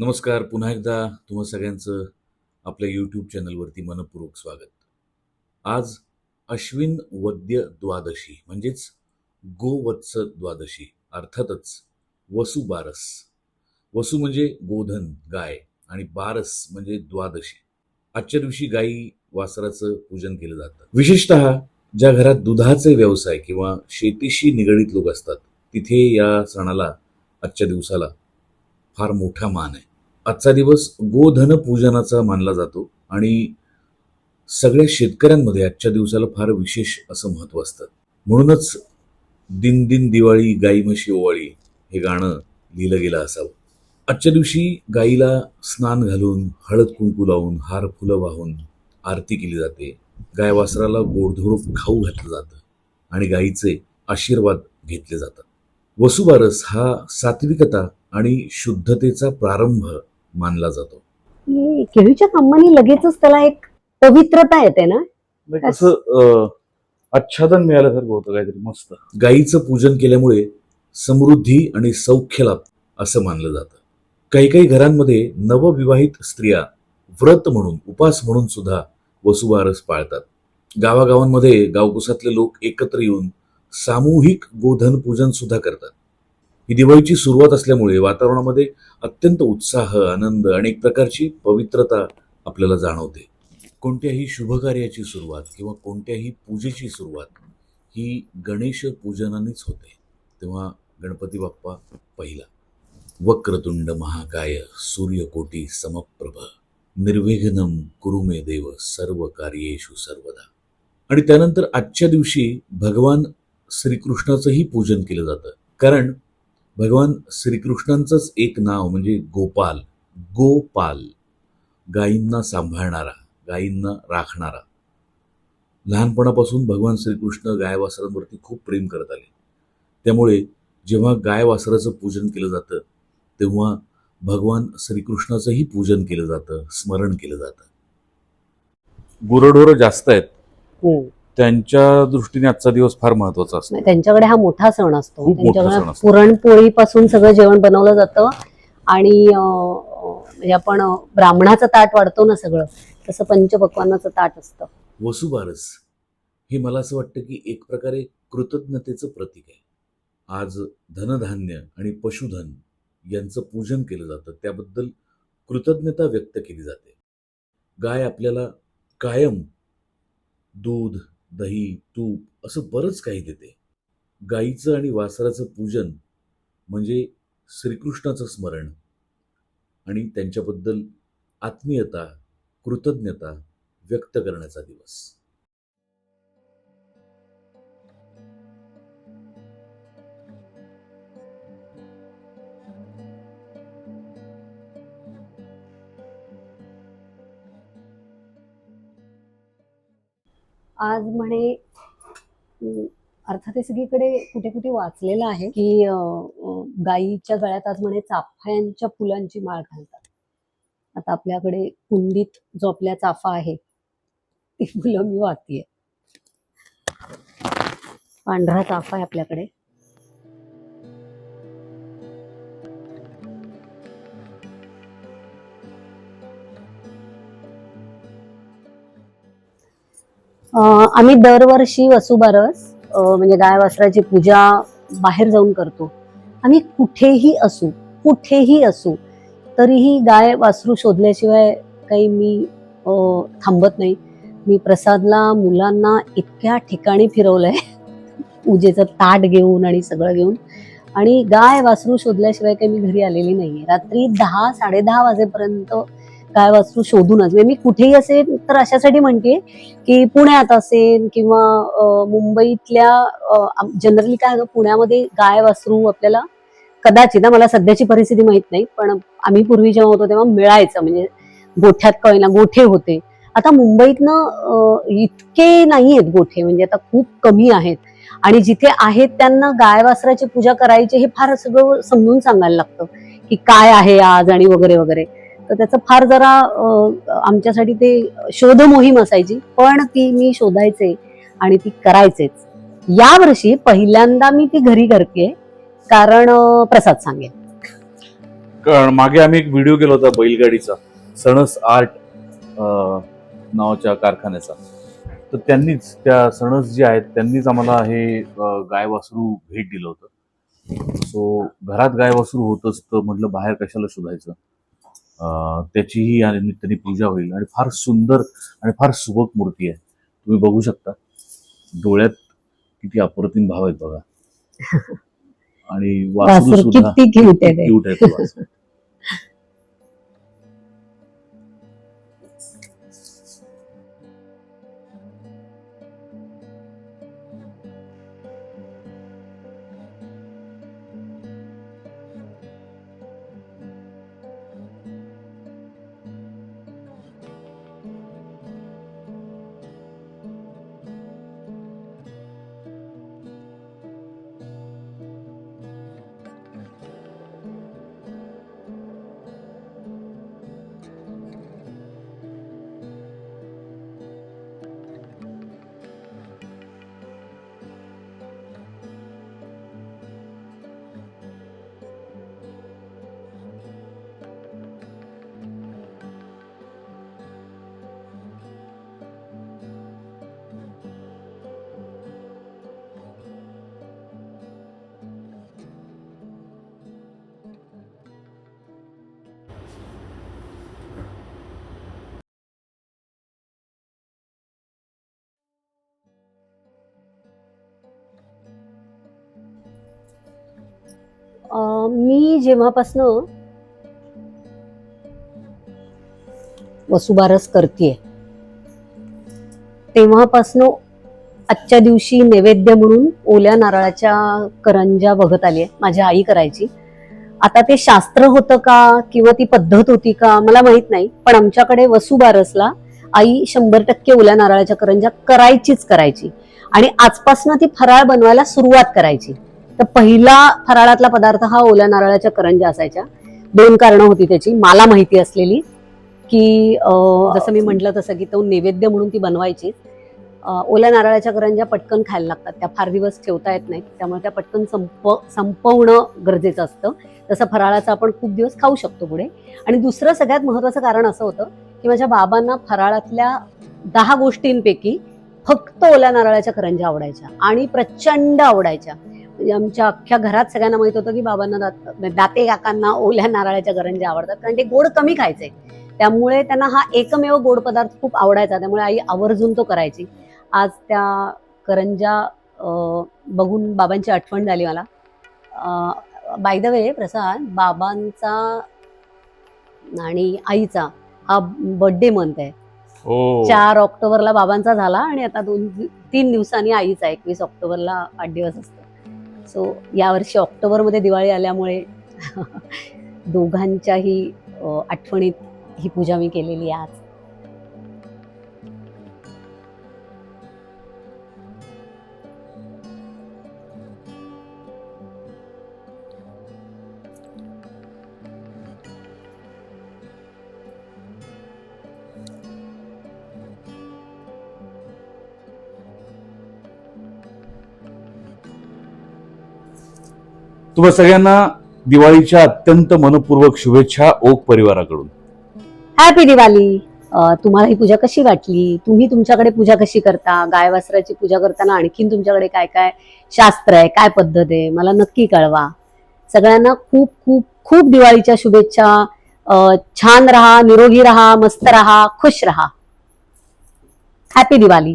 नमस्कार पुन्हा एकदा तुम्हा सगळ्यांचं आपल्या यूट्यूब चॅनलवरती मनपूर्वक स्वागत. आज अश्विन वद्य द्वादशी म्हणजेच गोवत्स द्वादशी अर्थातच वसु बारस. वसु म्हणजे गोधन गाय आणि बारस म्हणजे द्वादशी. आजच्या दिवशी गायी वासराचं पूजन केलं जातं. विशेषतः ज्या घरात दुधाचे व्यवसाय किंवा शेतीशी निगडीत लोक असतात तिथे या सणाला आजच्या दिवसाला फार मोठा मान आहे. आजचा दिवस गोधन पूजनाचा मानला जातो आणि सगळ्या शेतकऱ्यांमध्ये आजच्या दिवसाला फार विशेष असं महत्त्व असतं. म्हणूनच दिन दिन दिवाळी गाई म्हशी ओवाळी हे गाणं लिहिलं गेलं असावं. आजच्या दिवशी गाईला स्नान घालून हळद कुंकू लावून हार फुलं वाहून आरती केली जाते. गाय वासराला गोडधोड खाऊ घातलं जातं आणि गाईचे आशीर्वाद घेतले जातात. वसुबारस हा सात्विकता आणि शुद्धतेचा प्रारंभ मानला जातो. केळीच्या खांबानी लगेचच त्याला एक पवित्रता येते ना? म्हणजे कसं आच्छादन मिळाल्यासारखं होतं काहीतरी मस्त. गायीचं पूजन केल्यामुळे समृद्धी आणि सौख्य लाभ असं मानलं जातं. काही काही घरांमध्ये नवविवाहित स्त्रिया व्रत म्हणून उपास म्हणून सुद्धा वसुबारस पाळतात. गावागावांमध्ये गावकुसातले लोक एकत्र येऊन सामूहिक गोधन पूजन सुद्धा करतात. ही दिवाळीची सुरुवात असल्यामुळे वातावरणामध्ये अत्यंत उत्साह आनंद आणि एक प्रकारची पवित्रता आपल्याला जाणवते. कोणत्याही शुभकार्याची सुरुवात किंवा कोणत्याही पूजेची सुरुवात ही गणेश पूजनानेच होते. तेव्हा गणपती बाप्पा पहिला. वक्रतुंड महाकाय सूर्यकोटी समप्रभ. निर्विघ्नम कुरुमे देव सर्व कार्येषु सर्वदा. आणि त्यानंतर आजच्या दिवशी भगवान श्रीकृष्णाचंही पूजन केलं जातं. कारण भगवान श्रीकृष्णांचंच एक नाव म्हणजे गोपाल. गोपाल. गायींना सांभाळणारा गायींना राखणारा. लहानपणापासून भगवान श्रीकृष्ण गायवासरांवरती खूप प्रेम करत आले. त्यामुळे जेव्हा गायवासराचं पूजन केलं जातं तेव्हा भगवान श्रीकृष्णाचंही पूजन केलं जातं स्मरण केलं जातं. गुरढोरं जास्त आहेत. हो. त्यांच्या दृष्टीने आजचा दिवस फार महत्त्वाचा असतो. त्यांच्याकडे हा मोठा सण असतो. खूप मोठा सण त्यांच्याकडे असतो. पुरणपोळीपासून सगळं जेवण बनवलं जातं. आणि अं, म्हणजे आपण अं, ब्राह्मणाचं ताट वाढतो ना सगळं तसं पंचपक्वानाचं ताट असतं. वसुबारस हे मला असं वाटतं की एक प्रकारे कृतज्ञतेचं प्रतीक आहे. आज धनधान्य आणि पशुधन यांचं पूजन केलं जातं. त्याबद्दल कृतज्ञता व्यक्त केली जाते. गाय आपल्याला कायम दूध दही तूप असं बरंच काही देते. गाईचं आणि वासराचं पूजन म्हणजे श्रीकृष्णाचं स्मरण आणि त्यांच्याबद्दल आत्मीयता कृतज्ञता व्यक्त करण्याचा दिवस. आज म्हणे अर्थात हे सगळीकडे कुठे कुठे वाचलेलं आहे की गाईच्या गायीच्या गळ्यात आज म्हणे चाफ्यांच्या फुलांची माळ घालतात. आता आपल्याकडे कुंडीत जो आपल्या चाफा आहे ती फुलं मी वाहतीये पांढरा चाफा आहे आपल्याकडे. आम्ही दरवर्षी वसुबारस म्हणजे गाय वासराची पूजा बाहेर जाऊन करतो. आम्ही कुठेही असू कुठेही असू तरीही गाय वासरू शोधल्याशिवाय काही मी थांबत नाही. मी प्रसादला मुलांना इतक्या ठिकाणी फिरवलंय. पूजेचं ताट घेऊन आणि सगळं घेऊन. आणि गाय वासरू शोधल्याशिवाय काही मी घरी आलेली नाहीये. रात्री दहा साडेदहा वाजेपर्यंत गाय वासरू शोधूनच. म्हणजे मी कुठेही असेल तर अशासाठी म्हणते की पुण्यात असेल किंवा मुंबईतल्या जनरली काय होतं पुण्यामध्ये गाय वासरू आपल्याला कदाचित ना, मला सध्याची परिस्थिती माहीत नाही पण आम्ही पूर्वी जेव्हा होतो तेव्हा मिळायचं. म्हणजे गोठ्यात कळेना गोठे होते. आता मुंबईतनं इतके नाही आहेत गोठे. म्हणजे आता खूप कमी आहेत. आणि जिथे आहेत त्यांना गाय वासराची पूजा करायची हे फार सगळं समजून सांगायला लागतं. की काय आहे आज आणि वगैरे वगैरे. तर त्याचं फार जरा आमच्यासाठी ते शोध मोहीम असायची. पण ती मी शोधायचे आणि ती करायचेच. यावर्षी पहिल्यांदा मी ती घरी करते कारण प्रसाद सांगेल कारण मागे आम्ही एक व्हिडिओ केला होता बैलगाडीचा. सणस आर्ट नावाच्या कारखान्याचा. तर त्यांनीच त्या सणस जे आहेत त्यांनीच आम्हाला हे गाय वासरू भेट दिलं होतं. सो घरात गाय वासरू होतच तर म्हटलं बाहेर कशाला शोधायचं? त्याचीही या निमित्ताने पूजा होईल आणि फार सुंदर आणि फार सुबक मूर्ती आहे. तुम्ही बघू शकता. डोळ्यात किती अप्रतिम भाव आहेत बघा. आणि वासरू सुद्धा क्यूट आहे मी जेव्हापासनं वसुबारस करते तेव्हापासनं आजच्या दिवशी नैवेद्य म्हणून ओल्या नारळाच्या करंजा बघत आली आहे माझी आई करायची. आता ते शास्त्र होतं का किंवा ती पद्धत होती का मला माहीत नाही पण आमच्याकडे वसुबारसला आई शंभर टक्के ओल्या नारळाच्या करंजा करायचीच करायची. आणि आजपासनं ती फराळ बनवायला सुरुवात करायची. तर पहिला फराळातला पदार्थ हा ओल्या नारळाच्या करंजा असायच्या. दोन कारणं होती त्याची. मला माहिती असलेली की जसं मी म्हटलं तसं की तो नैवेद्य म्हणून ती बनवायची. ओल्या नारळाच्या करंज्या पटकन खायला लागतात. त्या फार दिवस ठेवता येत नाहीत. त्यामुळे त्या पटकन संप संपवणं गरजेचं असतं. तसं फराळाचं आपण खूप दिवस खाऊ शकतो पुढे. आणि दुसरं सगळ्यात महत्त्वाचं कारण असं होतं की माझ्या बाबांना फराळातल्या दहा गोष्टींपैकी फक्त ओल्या नारळाच्या करंजा आवडायच्या आणि प्रचंड आवडायच्या. आमच्या अख्ख्या घरात सगळ्यांना माहीत होतं की बाबांना दात दाते काकांना ओल्या नारळाच्या करंजा आवडतात कारण ते गोड कमी खायचे. त्यामुळे त्यांना हा एकमेव गोड पदार्थ खूप आवडायचा. त्यामुळे आई आवर्जून तो करायची. आज त्या करंजा बघून बाबांची आठवण झाली मला. बाय द वे प्रसाद बाबांचा आणि आईचा हा बर्थडे मंथ आहे. हो. चार ऑक्टोबरला बाबांचा झाला आणि आता दोन तीन दिवसांनी आईचा एकवीस ऑक्टोबरला वाढदिवस असतो. सो यावर्षी ऑक्टोबरमध्ये दिवाळी आल्यामुळे दोघांच्याही आठवणीत ही पूजा मी केलेली आहे आज. तुम्हा सगळ्यांना दिवाळीच्या अत्यंत मनपूर्वक शुभेच्छा ओक परिवाराकडून. हॅपी दिवाळी तुम्हाला ही पूजा कशी वाटली? तुम्ही तुमच्याकडे पूजा कशी करता? गायवासराची पूजा करताना आणखीन तुमच्याकडे काय काय शास्त्र आहे? काय पद्धत आहे? मला नक्की कळवा. सगळ्यांना खूप खूप खूप दिवाळीच्या शुभेच्छा. छान राहा निरोगी राहा मस्त राहा खुश राहा. हॅपी दिवाळी